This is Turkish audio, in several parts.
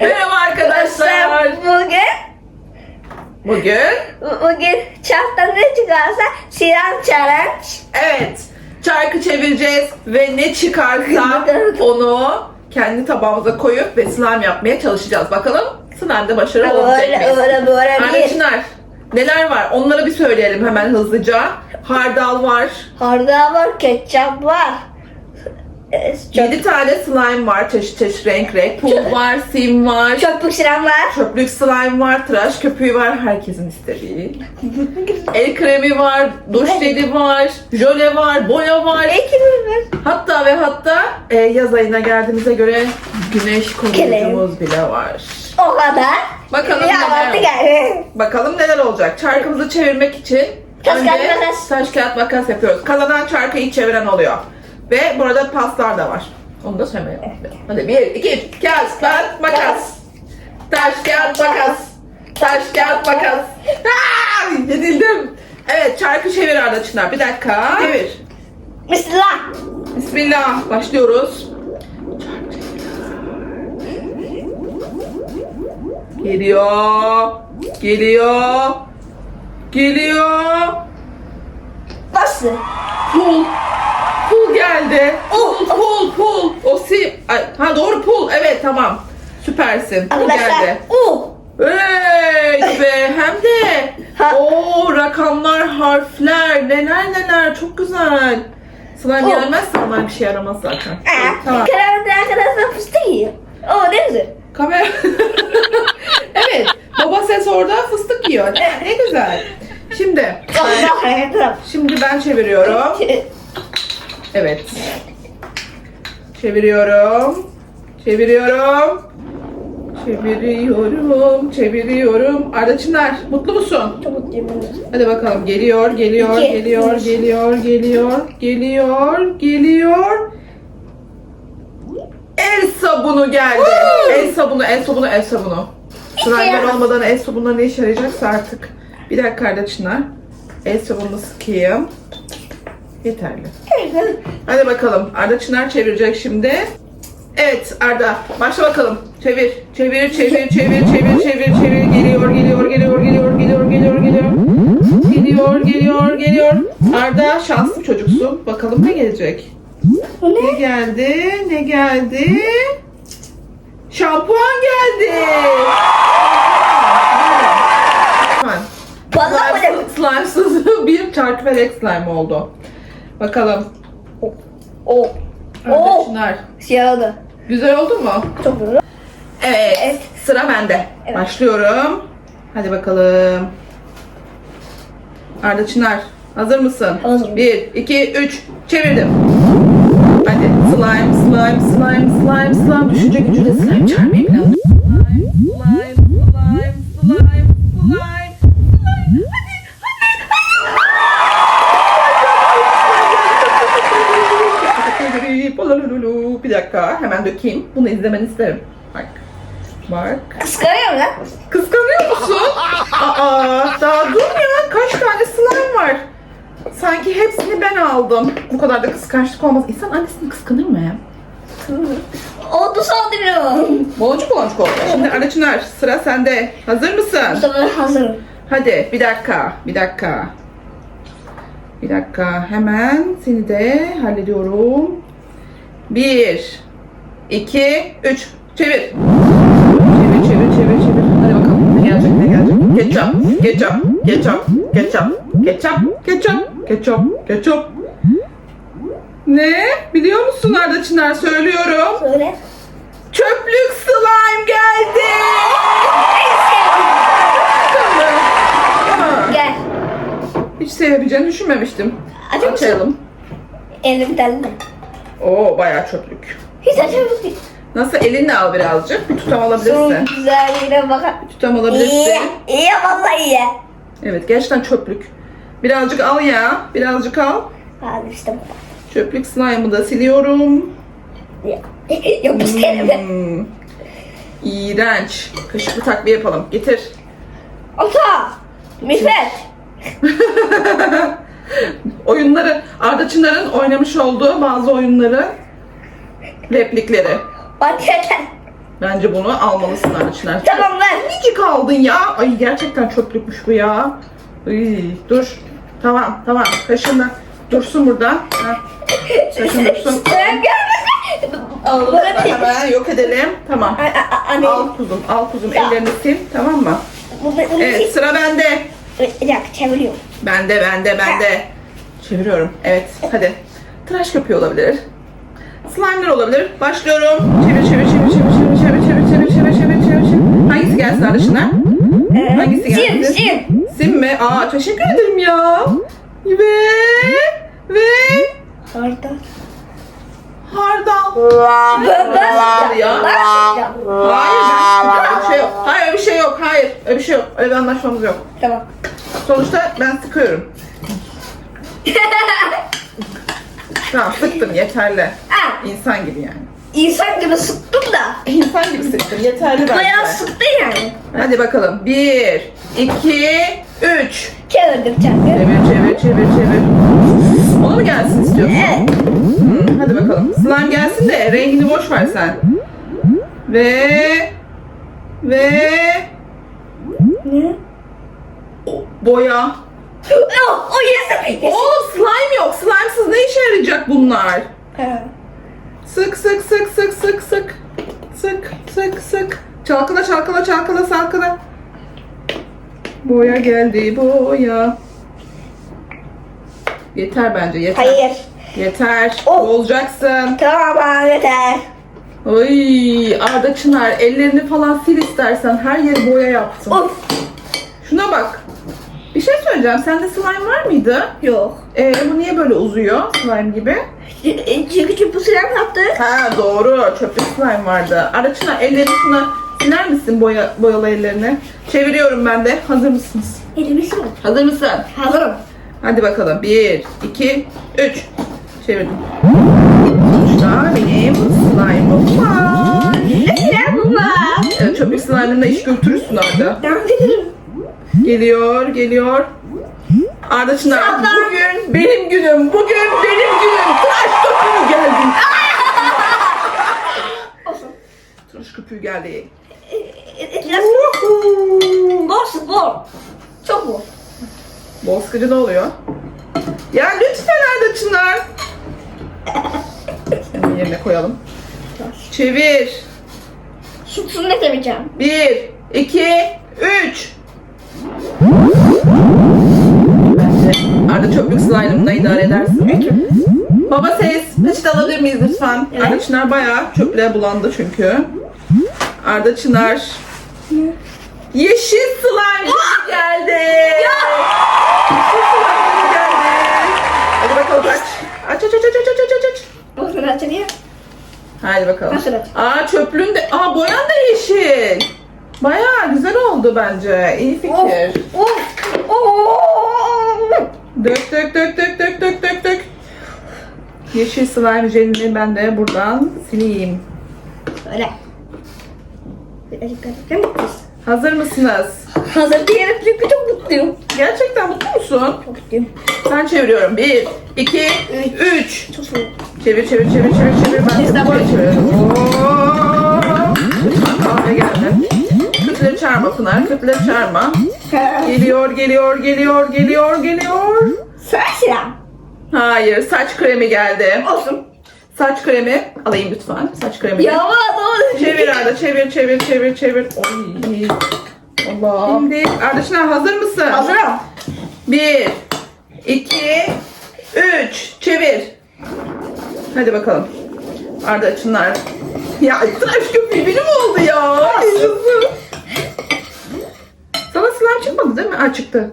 Merhaba arkadaşlar. Bugün Bugün bugün çapta ne çıkarsa silah challenge. evet çarkı çevireceğiz ve ne çıkarsa onu kendi tabağımıza koyup ve slime yapmaya çalışacağız. Bakalım slime'de başarılı olacak Öyle mıyız? öyle böyle. Çınar neler var onları bir söyleyelim hemen hızlıca. Hardal var. Hardal var, ketçap var. Çok, 7 tane slime var çeşit çeşit renk renk. Pul var, sim var. çöplük silah var. Çöplük slime var, tıraş köpüğü var, herkesin istediği. El kremi var, duş jeli var, jöle var, boya var. Var. Hatta ve hatta e, yaz ayına geldiğimize göre güneş koruyucumuz bile var. O kadar. Bakalım Ya neler yani. Bakalım neler olacak. Çarkımızı çevirmek için Taş, önce kağıt, makas. taş kağıt makas yapıyoruz. Kazanan çarkı ilk çeviren oluyor. Ve burada paslar da var. Onu da unutmayalım. Hadi bir, iki. Kağıt, kağıt, makas. Taş, kağıt, makas. Taş, kağıt, makas. Aa, yenildim. Evet, çarkı çevir Arda Çınar. Bir dakika. Çevir. Bismillah. Bismillah. Başlıyoruz. Geliyor. Geliyor. Geliyor. Nasıl? Pul. Geldi. Oh. Pul, pul. O si... Ay, ha doğru pul. Evet tamam. Süpersin. Pul Arkadaşlar. geldi. Uh. Evet be hem de Ha. o rakamlar, harfler, neler neler çok güzel. Slime Oh. gelmezse onlar bir şey yaramaz zaten. Aa, Tamam. Karanlıkta arkadaşlar fıstık yiyor. Oo ne güzel. Kamera. evet. Baba ses orada fıstık yiyor. Ne, ne güzel. Şimdi. Allah hayatım. Şimdi ben çeviriyorum. Evet. Çeviriyorum. Çeviriyorum. Çeviriyorum. Çeviriyorum. Arda Çınar mutlu musun? Çok mutluyum. Hadi bakalım. Geliyor, geliyor, İki, geliyor, geliyor, geliyor, geliyor, geliyor. El sabunu geldi. El sabunu, el sabunu, el sabunu. Slime'ler olmadan el sabunları ne işe yarayacaksa artık. Bir dakika Arda Çınar. El sabununu sıkayım. Yeterli. Hadi bakalım. Arda Çınar çevirecek şimdi. Evet Arda başla bakalım. Çevir. Çevir, çevir, çevir, çevir, çevir, çevir. Geliyor, geliyor, geliyor, geliyor, geliyor, geliyor, geliyor. Geliyor, geliyor, geliyor. Arda şanslı çocuksun. Bakalım ne gelecek? Ne ne? geldi? Ne geldi? Şampuan geldi. Slimesız bir çarkı felek slime oldu. Bakalım. Oh. Arda Oh. Çınar. Siyah. Güzel oldu mu? Çok güzel. Evet. Evet. Sıra bende. Evet. Başlıyorum. Hadi bakalım. Arda Çınar. Hazır mısın? Hazırım. 1, 2, 3. Çevirdim. Hadi. Slime, slime, slime, slime, slime. Düşünce gücüyle slime çarpmayı. Slime, slime, slime, slime, slime. Slime. Hadi, hadi. Polalulu. Bir dakika. Hemen dökeyim. Bunu izlemeni isterim. Bak. Bak. Kıskanıyorum lan. Kıskanıyor musun? Aa, daha dur ya. Kaç tane slime var? Sanki hepsini ben aldım. Bu kadar da kıskançlık olmaz. İnsan annesini kıskanır mı ya? Oldu saldırıyorum. Boncuk boncuk oldu. Şimdi Arda Çınar sıra sende. Hazır mısın? Mustafa hazırım. Hadi bir dakika. Bir dakika. Bir dakika. Hemen seni de hallediyorum. Bir, iki, üç. Çevir. Çevir, çevir, çevir, çevir. Hadi bakalım ne gelecek, ne gelecek. Ketçap, ketçap, ketçap, ketçap, ketçap, ketçap, ketçap, ketçap. Ne? Biliyor musun Arda Çınar? Söylüyorum. Söyle. Çöplük slime geldi. Gel. Hiç sevebileceğini düşünmemiştim. Açalım. Elimde bir tane. Oo bayağı çöplük. Hiç açamıyoruz ki. Nasıl elinle al birazcık. Bir tutam alabilirsin. Çok güzel yine bakar. Bir tutam İyi. alabilirsin. İyi vallahi iyi. Evet gerçekten çöplük. Birazcık al ya. Birazcık al. Hadi işte bu. Çöplük slime'ı da siliyorum. Yapıştı elime. Hmm. İğrenç. Kaşıklı takviye yapalım. Getir. Ata. Müfet. Oyunları, Arda Çınar'ın oynamış olduğu bazı oyunları replikleri. Bak yeter. Bence bunu almalısın Arçınar. Tamam ver. Minicik aldın ya. Ay gerçekten çöplükmüş bu ya. Ay, dur. Tamam tamam. Kaşınla. Dursun burada. Ha. Kaşın dursun. Alalım hemen yok edelim. Tamam. A- a- Anne. Al kuzum, al kuzum. Tamam. Ellerini sil. Tamam mı? Bu- bu- bunu Evet, sıra bende. Bir dakika çeviriyorum. Bende, bende, bende. Çeviriyorum. Evet, hadi. Tıraş köpüğü olabilir. Slime'ler olabilir. Başlıyorum. Çevir, çevir, çevir, çevir, çevir, çevir, çevir, çevir, çevir, çevir, çevir, çevir. Hangisi gelsin arasına? Ee, Hangisi sim, geldi? sim. Sim mi? Aa, teşekkür ederim ya. Ve, ve hardal. Ben ben ya. Hayır, bir şey yok. Hayır, öyle bir şey yok. Hayır, öyle bir şey yok. Öyle bir anlaşmamız yok. Tamam. Sonuçta ben sıkıyorum. Tamam sıktım yeterli. Ha, İnsan gibi yani. insan gibi sıktım da. İnsan gibi sıktım yeterli Bayağı bence. sıktı yani. Hadi bakalım. Bir, iki, üç. Çevirdim çevirdim. Çevir çevir çevir çevir. Onu mu gelsin istiyorsun? Evet. Hı, hadi bakalım. Slime gelsin de rengini boş ver sen. Ve ve Ne? boya. Oh, o yesin. Yesin. Oğlum slime yok. Slime'sız ne işe yarayacak bunlar? Sık sık sık sık sık sık. Sık sık sık. Çalkala çalkala çalkala çalkala. Boya geldi boya. Yeter bence yeter. Hayır. Yeter. Oh. Olacaksın. Tamam yeter. Ay Arda Çınar ellerini falan sil istersen her yeri boya yaptın. Of. Şuna bak. Bir şey söyleyeceğim. Sende slime var mıydı? Yok. Ee, bu niye böyle uzuyor slime gibi? Çünkü çöpü sıram yaptı. Ha doğru. Çöplük slime vardı. Araçına ellerini şuna siler misin boya, boyalı ellerini? Çeviriyorum ben de. Hazır mısınız? Elimi sil. Hazır mısın? Hazırım. Hadi bakalım. Bir, iki, üç. Çevirdim. Sonuçta benim slime'ım var. Ne bu var? Evet, slime'ınla iş götürürsün Arda. Ben giderim. Geliyor, geliyor. Arda Çınar, bugün benim günüm. Bugün benim günüm. Tıraş köpüğü geldi. Tıraş köpüğü geldi. Bol bol. Çok bol. Bol sıkıcı ne oluyor? Ya lütfen Arda Çınar. Senin yerine koyalım. Çevir. Sütsün ne demeyeceğim. Bir, iki, üç. Bence Arda çöplük slime'la idare edersin. Baba ses, peçete alabilir miyiz lütfen? Evet. Arda Çınar bayağı çöplüğe bulandı çünkü. Arda Çınar. Yeşil slime geldi. Yeşil slime geldi. Hadi bakalım aç. Aç aç aç aç aç aç aç. Olsun açılıyor. Hadi bakalım. Nasıl aç? Aa çöplüğün de, aa boyan da yeşil. Bayağı güzel oldu bence. İyi fikir. Of. Of. Dök dök dök dök dök dök dök dök. Yeşil slime jelini ben de buradan sileyim. Öyle. Birazcık karıştırır mısın? Hazır mısınız? Hazır değilim çünkü çok mutluyum. Gerçekten mutlu musun? Çok mutluyum. Ben çeviriyorum. Bir, iki, üç. Çok soğuk. Çevir çevir çevir çevir çevir. Ben de böyle çeviriyorum. Oo! Kahve geldi. Kütleri çağırma Pınar. Kütleri çağırma. Geliyor, geliyor, geliyor, geliyor, geliyor. Sıra. Hayır, saç kremi geldi. Olsun. Saç kremi alayım lütfen. Saç kremi. Ya doğru. Çevir Arda, çevir, çevir, çevir, çevir. Oy. Allah. Şimdi Arda hazır mısın? Hazırım. Bir, iki, üç. Çevir. Hadi bakalım. Arda Çınar. Ya tıraş köpüğü benim oldu ya. Yaşasın. Sana slime çıkmadı değil mi? Aa çıktı.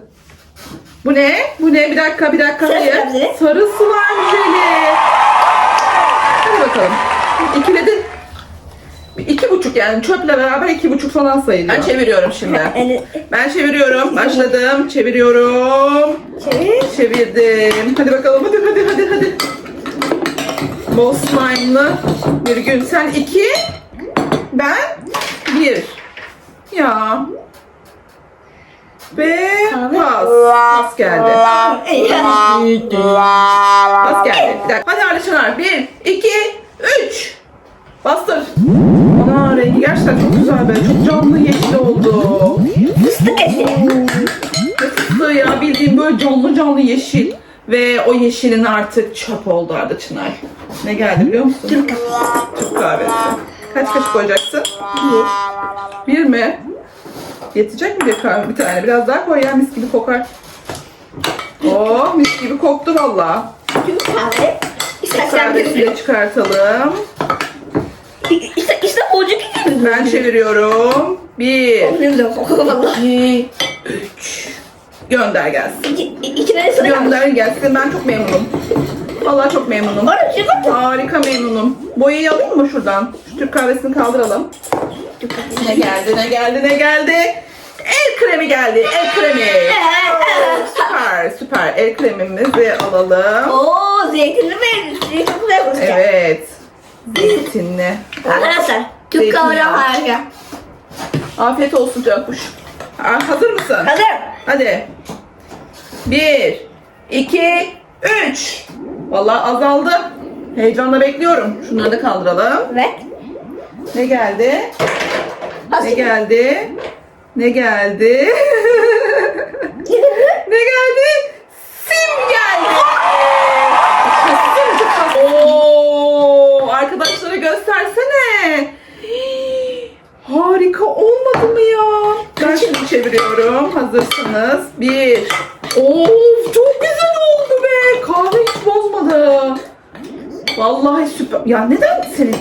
Bu ne? Bu ne? Bir dakika, bir dakika. Sarı Hayır. slime jeli. Sarı slime jeli. Hadi bakalım. İkiledin. İki buçuk yani çöple beraber iki buçuk falan sayılıyor. Ben çeviriyorum şimdi. Eli. Ben çeviriyorum. Başladım. Çeviriyorum. Çevir. Çevirdim. Hadi bakalım. Hadi hadi hadi hadi. Bol slime'lı bir gün. Sen iki. Ben bir. Ya. Ve pas. Pas geldi. Pas geldi. Bir dakika. Hadi Ali Çınar. Bir, iki, üç. gerçekten çok güzel be. Çok canlı yeşil oldu. Fıstık eseri. Ne fıstığı ya bildiğim böyle canlı canlı yeşil. Ve o yeşilin artık çöp oldu Arda Çınar. Ne geldi biliyor musun? Türk kahvesi. Kaç kaşık koyacaksın? Bir. Bir mi? Yetecek mi bir kahve? Bir tane. Biraz daha koy ya mis gibi kokar. Oo mis gibi koktu valla. Türk kahve. İstersen de çıkartalım. İşte, işte boncuk gibi. Ben çeviriyorum. Bir, iki, üç. Gönder gelsin. İki, sıra kalmış. Gönder gelsin. Ben çok memnunum. Vallahi çok memnunum. Harika memnunum. Boyayı alayım mı şuradan? Şu Türk kahvesini kaldıralım. Ne geldi, ne geldi, ne geldi? El kremi geldi, el kremi. Oo, süper, süper. El kremimizi alalım. Oo zeytinli mi? Zeytin çok güzel kokuyor. Evet. Zeytinli. Arkadaşlar Türk yağı. harika. Afiyet olsun Cankuş. Ha, Hazır mısın? Hazır. Hadi. Bir, iki, üç. Vallahi azaldı. Heyecanla bekliyorum. Şunları da kaldıralım. Evet. Ne geldi? Ne geldi? Ne geldi? ne geldi? Sim geldi. Oo, arkadaşlara göstersene. Harika olmadı mı ya? Ben şimdi çeviriyorum. Hazırsınız. Bir. Of çok güzel oldu be. Kahve hiç bozmadı. Vallahi süper. Ya neden senin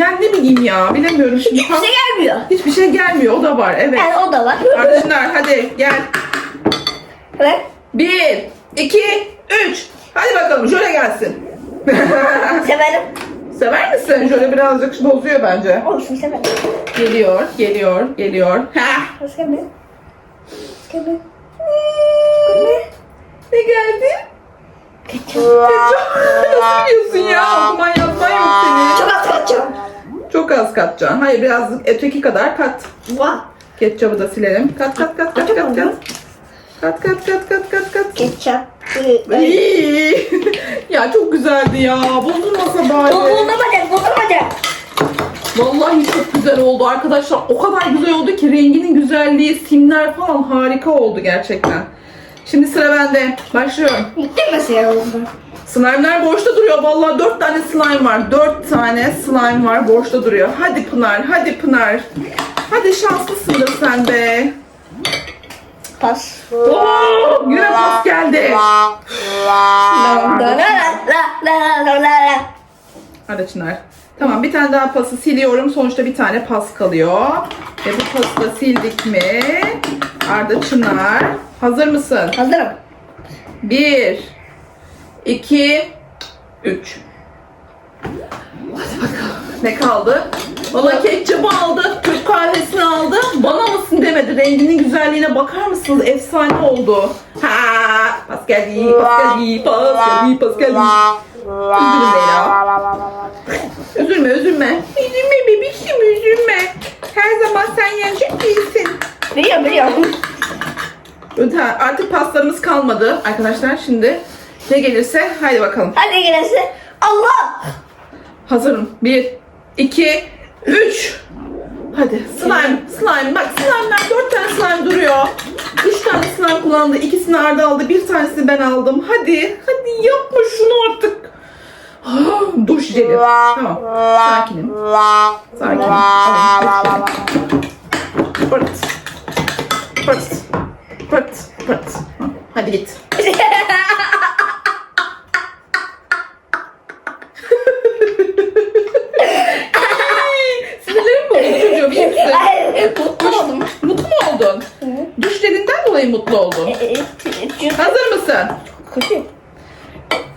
yani ne bileyim ya bilemiyorum şimdi Hiçbir şey gelmiyor. Hiçbir şey gelmiyor o da var evet. Yani o da var. Arkadaşlar hadi gel. Evet. Bir, iki, üç. Hadi bakalım şöyle gelsin. Severim. Sever misin? Şöyle birazcık bozuyor bence. Olsun severim. Geliyor, geliyor, geliyor. Heh. Hoş geldin. Hoş geldin. Ne geldi? Ketçap. Nasıl biliyorsun ya? Okuman yazman yok senin. Çok az kaçacağım. Çok az katacaksın. Hayır biraz öteki kadar kat. Vah. Ketçabı da silelim. Kat kat kat kat kat kat. Kat kat kat kat kat kat. Ketçap. İyi. ya çok güzeldi ya. Bozulmasa bari. Bozulmamayacak, bozulmayacak. Vallahi çok güzel oldu arkadaşlar. O kadar güzel oldu ki renginin güzelliği, simler falan harika oldu gerçekten. Şimdi sıra bende. Başlıyorum. Bitti mi mesela oldu? Slime'lar boşta duruyor. Vallahi dört tane slime var. Dört tane slime var boşta duruyor. Hadi Pınar, hadi Pınar. Hadi şanslısındır sen de. Pas. Oo, yine pas geldi. La la la la la la la la. Hadi Çınar. Tamam bir tane daha pası siliyorum. Sonuçta bir tane pas kalıyor. Ve bu pası da sildik mi? Arda Çınar. Hazır mısın? Hazırım. Bir, iki, üç. Hadi bakalım. Ne kaldı? Bana ketçabı aldı, Türk kahvesini aldı. Bana mısın demedi. Renginin güzelliğine bakar mısınız? Efsane oldu. Ha, pas geldi, pas geldi, pas geldi, pas geldi. Üzülme Leyla. Üzülme, üzülme. Üzülme bebişim, üzülme. Her zaman sen yenecek değilsin. Biliyorum, biliyorum. Öte- Artık paslarımız kalmadı arkadaşlar. Şimdi ne gelirse haydi bakalım. Hadi gelirse. Allah! Hazırım. Bir, iki, üç. Hadi slime, slime. Bak slime'lar dört tane slime duruyor. Üç tane slime kullandı. İkisini Arda aldı. Bir tanesini ben aldım. Hadi, hadi yapma şunu artık. Ah, Dur şişeli. Tamam. Sakinim. Sakinim. Alayım. Pırt. Pırt. Pırt. Hı, Hadi git. Sinirlerim bozuldu çocuğum. misin? Ay, Mutlu oldum. Mutlu mu oldun? Düşlerinden dolayı mutlu oldun. E, e, e, Hazır mısın? Kötü.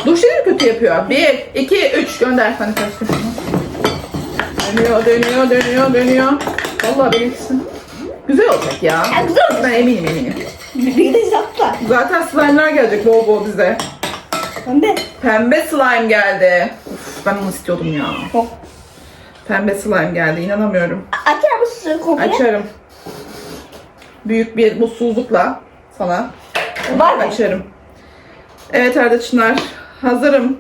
Duşları kötü yapıyor. Bir, iki, üç. Gönder. Hani karıştır. Dönüyor, dönüyor, dönüyor, dönüyor. Vallahi benimkisi. Güzel olacak ya. Ya güzel oldu. Ben eminim eminim. Bir de zapta. Zaten slime'lar gelecek bol bol bize. Pembe. Pembe slime geldi. Uf, ben onu istiyordum ya. Yok. Pembe slime geldi. inanamıyorum. Açar mısın komple? Açarım. büyük bir mutsuzlukla sana Var mı? açarım. Evet Arda Çınar hazırım.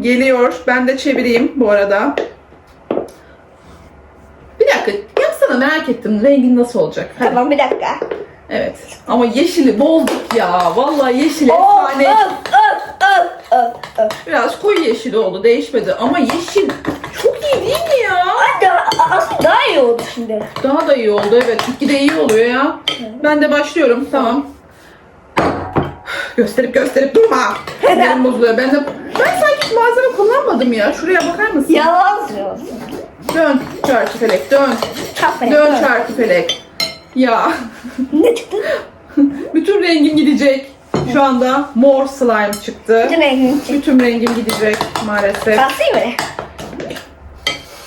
Geliyor. Ben de çevireyim bu arada. Bir dakika yapsana merak ettim rengin nasıl olacak. Hadi. Tamam bir dakika. Evet. Ama yeşili bozduk ya. Vallahi yeşil Oh, efsane. öf, öf, öf, öf, öf. Biraz koyu yeşil oldu. Değişmedi. Ama yeşil çok iyi değil mi ya? Hatta aslında daha iyi oldu şimdi. Daha da iyi oldu. Evet. Gitgide iyi oluyor ya. Ben de başlıyorum. Tamam. Gösterip gösterip durma. Benim bozuluyor. Ben de ben sanki hiç malzeme kullanmadım ya. Şuraya bakar mısın? Yalan söylüyorsun. Dön çarkı felek. Dön. Çarpmayın. Dön çarkı felek. Ya. Ne çıktı? Bütün rengim gidecek. Şu anda mor slime çıktı. Bütün rengini çıktı. Bütün rengim gidecek maalesef. Kalsayım mı?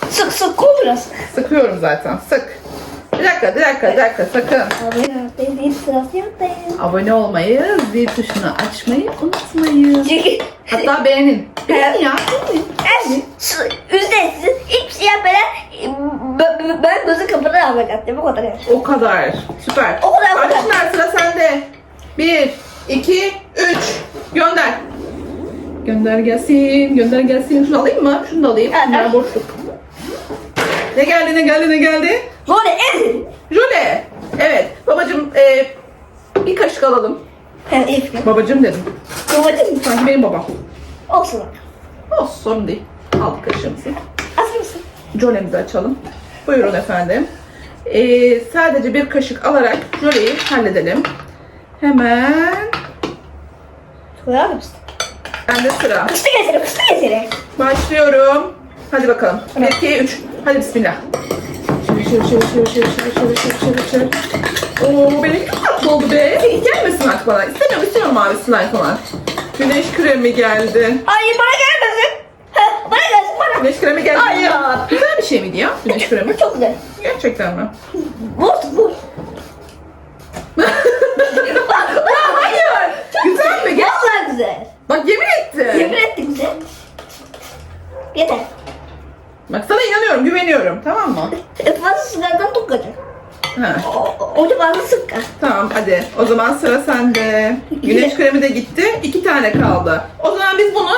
Sık sık koy biraz. Sıkıyorum zaten. Sık. Bir dakika, bir dakika, bir dakika. Sakın. Abone olmayı, zil tuşunu açmayı unutmayın. Hatta beğenin. Beğenin ya. beğenin. ücretsiz hiçbir şey yapmadan ben, gözü kapalı almak attım. O kadar yani. O kadar. Süper. O kadar, kadar. Arkadaşlar sıra sende. Bir, iki, üç. Gönder. Gönder gelsin, gönder gelsin. Şunu alayım mı? Şunu da alayım. Evet. Bunlar boşluk. Ne geldi, ne geldi, ne geldi? Böyle en Jöle. Evet. Babacım e, bir kaşık alalım. Ben Babacım dedim. Babacım Sanki benim babam. olsun. Olsun değil. Al kaşığımızı. Jölemizi açalım. Buyurun efendim. Ee, sadece bir kaşık alarak jöleyi halledelim. Hemen Koyar mısın? bende sıra. Fıstık eseri, fıstık eseri. Başlıyorum. Hadi bakalım. 1, 2, 3. Hadi bismillah. Çevir çevir çevir çevir çevir çevir çevir çevir çevir çevir. Oo benim çok tatlı oldu be. Gelmesin artık bana. İstemiyorum istemiyorum mavi slime falan. Güneş kremi geldi. Hayır bana gelmesin. Ha, bana. Güneş kremi geldi. Hayır. Güzel bir şey miydi ya güneş kremi? Çok güzel. Gerçekten mi? Vur vur. Hayır. Güzel mi? Gel. Vallahi güzel. Bak yemin etti. Yemin ettim güzel. Yeter. Bak sana inanıyorum, güveniyorum. Tamam mı? E, Fazla sıkardan tukacak. Ha. Onu fazla sıkar. Tamam hadi. O zaman sıra sende. Güneş kremi de gitti. İki tane kaldı. O zaman biz bunu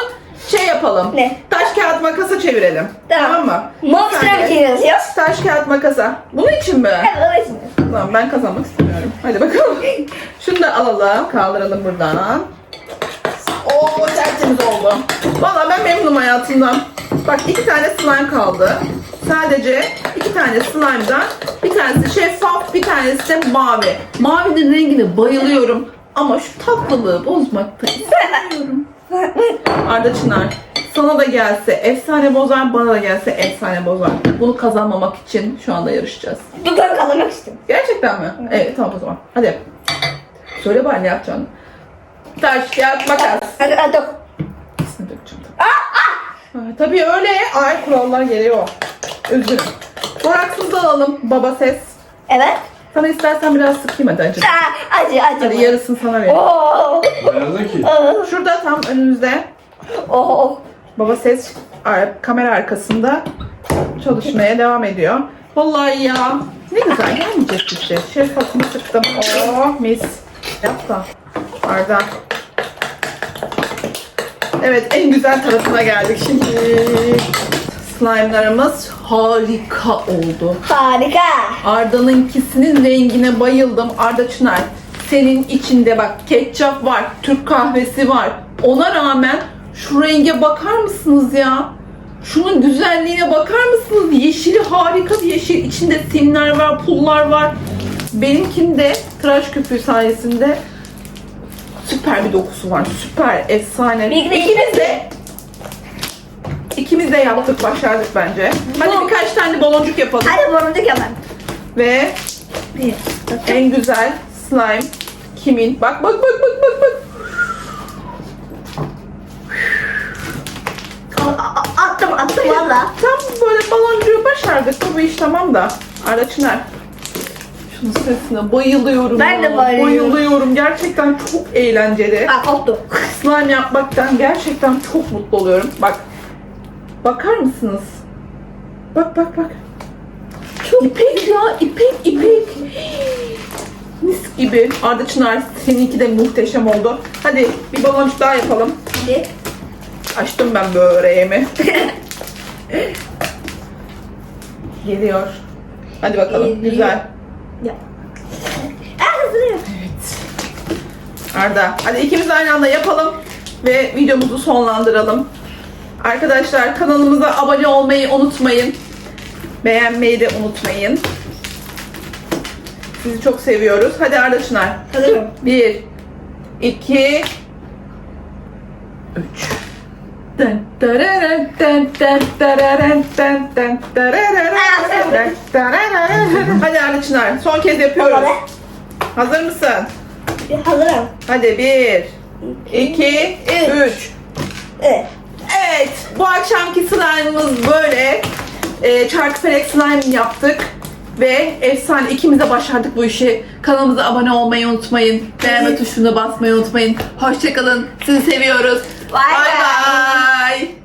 şey yapalım. Ne? Taş kağıt makasa çevirelim. Tamam, mı? Mor Sen sıra de bitiriyoruz ya. Taş kağıt makasa. Bunun için mi? Evet öylesiniz. Tamam ben kazanmak istemiyorum. Hadi bakalım. Şunu da alalım. Kaldıralım buradan. Oo tertemiz oldu. Valla ben memnunum hayatımdan. Bak iki tane slime kaldı. Sadece iki tane slime'dan bir tanesi şeffaf, bir tanesi de mavi. Mavinin rengine bayılıyorum. Ama şu tatlılığı bozmakta istemiyorum. Arda Çınar, sana da gelse efsane bozar, bana da gelse efsane bozar. Bunu kazanmamak için şu anda yarışacağız. Ben kazanmak istiyorum. Gerçekten mi? Evet tamam o zaman. Hadi. Söyle bari ne yapacaksın? Taş, kağıt, makas. Hadi hadi dur. İkisini dökeceğim. Ha, tabii öyle. Ay kurallar geliyor. Üzgünüm. Boraksız da alalım. Baba ses. Evet. Sana istersen biraz sıkayım hadi acı. Aa, acı acı. Hadi yarısını sana vereyim. Oo. Nerede ki? Şurada tam önünüzde Oo. baba ses kamera arkasında çalışmaya devam ediyor. Vallahi ya ne güzel gelmeyecek bir şey. Şeffafını sıktım. Oh mis. Yap da. Arda. Evet en güzel tarafına geldik şimdi. Slime'larımız harika oldu. Harika. Arda'nınkisinin rengine bayıldım. Arda Çınar senin içinde bak ketçap var, Türk kahvesi var. Ona rağmen şu renge bakar mısınız ya? Şunun güzelliğine bakar mısınız? Yeşili harika bir yeşil. İçinde simler var, pullar var. Benimkinde tıraş köpüğü sayesinde süper bir dokusu var. Süper, efsane. İkimiz de İkimiz de yaptık, başardık bence. Hadi birkaç tane baloncuk yapalım. Hadi boruncuk hemen. Ve Bir. en güzel slime kimin? Bak bak bak bak bak bak. A- a- Attım attım valla. Tam böyle baloncuğu başardık. Bu iş tamam da. Arda Çınar. Şunun sesine bayılıyorum. Ben de ya. bayılıyorum. Bayılıyorum. Gerçekten çok eğlenceli. Aa koptu. Slime yapmaktan gerçekten çok mutlu oluyorum. Bak. Bakar mısınız? Bak bak bak. Çok ipek ya. ipek ipek. gibi. Arda Çınar seninki de muhteşem oldu. Hadi bir baloncuk daha yapalım. Hadi. Açtım ben böreğimi. Geliyor. Hadi bakalım. Geliyor. Güzel. Ya. Evet. Arda, hadi ikimiz aynı anda yapalım ve videomuzu sonlandıralım. Arkadaşlar kanalımıza abone olmayı unutmayın. Beğenmeyi de unutmayın. Sizi çok seviyoruz. Hadi Arda Çınar. Hazırım. Bir, iki, üç. Dararın, dararın, dararın, dararın. Hadi Arda Çınar, son kez yapıyoruz. Hazır mısın? Hazırım. Hadi bir, iki, üç. Evet. Evet, bu akşamki slime'ımız böyle. Ee, çarkıfelek slime yaptık. Ve efsane ikimiz de başardık bu işi. Kanalımıza abone olmayı unutmayın. Beğenme tuşuna basmayı unutmayın. Hoşçakalın. Sizi seviyoruz. Bay bay. Bay bay.